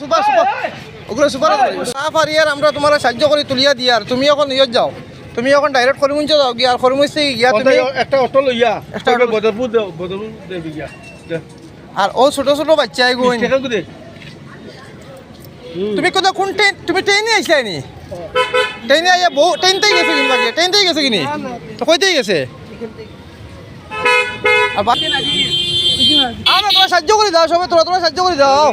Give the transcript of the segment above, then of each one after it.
Super super ওগুলো super সাফ আর ইয়ার আমরা তোমার সাহায্য করে তুলিয়া আর তুমি এখন ইয়ে যাও। তুমি এখন ডাইরেক্ট করিমুঞ্চ যাও গিয়া আর করিমুঞ্চ থেকে গিয়া তুমি একটা অটো লইয়া একটা বদরপুর দেও বদরপুর দেবি গিয়া। আর ও ছোট ছোট বাচ্চা টাকা কো তুমি কোন ট্রেন তুমি ট্রেনে আইসলাই নি ট্রেনে আইয়া বহু ট্রেনতেই গেছে কিনি বাকি ট্রেনতেই গেছে কিনি? তো কইতেই গেছে? আর বাকি আমরা তোমার সাহায্য করে দাও সবাই তোরা তোরা সাহায্য করে দাও।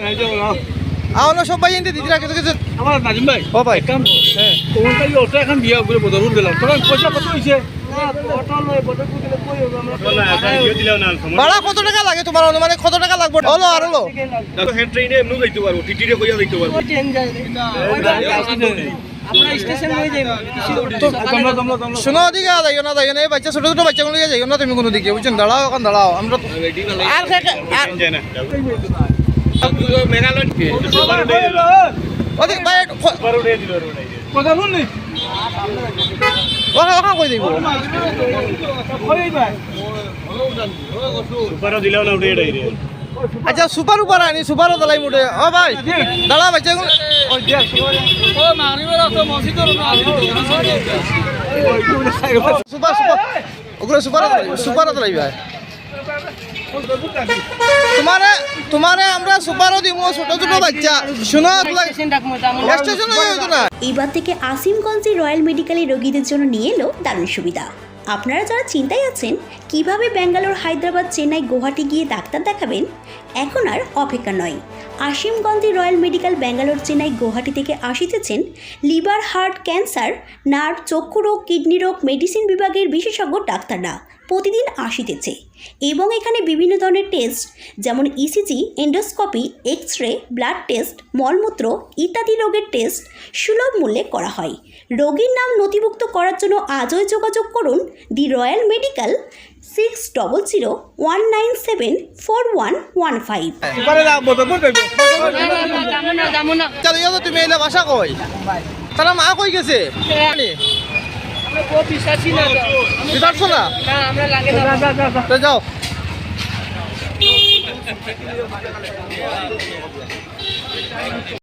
আমরা সব ভাই এনতে দিদিরা কিছু কিছু আমার নাজিম ভাই ও ভাই। কাম হ্যাঁ। অটো এখন বলে বদরপুর দিলাম তোরা পয়সা কত হইছে ভাড়া কত টাকা লাগে তোমার অনুমানে? কত টাকা লাগবে? হলো আর হলো ট্রেনে এমনি যাইতে পারব টিটিরে কইয়া যাইতে পারব। শোনো দিকে যাইও না যাইও না এই বাচ্চা ছোট ছোট বাচ্চাগুলো যাইও না তুমি কোনো দিকে বুঝছেন? দাঁড়াও এখন দাঁড়াও। আমরা আর ভাই আচ্ছা সুপার উপর আনি সুপারও দালাই মুটে ও ভাই, দাঁড়া বাচ্চা সুপার সুপার, ওগুলো সুপার সুপার দালাই ভাই। তোমারে তোমারে আমরা সুপারও দিব ছোট ছোট বাচ্চা। শুনো এবার থেকে আসিমগঞ্জে রয়্যাল মেডিকেলে রোগীদের জন্য নিয়ে এলো দারুণ সুবিধা। আপনারা যারা চিন্তায় আছেন কীভাবে ব্যাঙ্গালোর হায়দ্রাবাদ চেন্নাই গুয়াহাটি গিয়ে ডাক্তার দেখাবেন এখন আর অপেক্ষা নয়। আসিমগঞ্জে রয়্যাল মেডিকেল ব্যাঙ্গালোর চেন্নাই গুয়াহাটি থেকে আসিতেছেন লিভার হার্ট ক্যান্সার, নার্ভ চক্ষু রোগ কিডনি রোগ, মেডিসিন বিভাগের বিশেষজ্ঞ ডাক্তাররা প্রতিদিন আসিতেছে এবং এখানে বিভিন্ন ধরনের টেস্ট যেমন ECG endoscopy X ray blood test মলমূত্র ইত্যাদি রোগের টেস্ট সুলভ মূল্যে করা হয়। রোগীর নাম নথিভুক্ত করার জন্য আজই যোগাযোগ করুন the royal medical six double zero one nine seven four one one five ইয়া তুমি এলে বাসা কই তারা মা কই গেছে যাও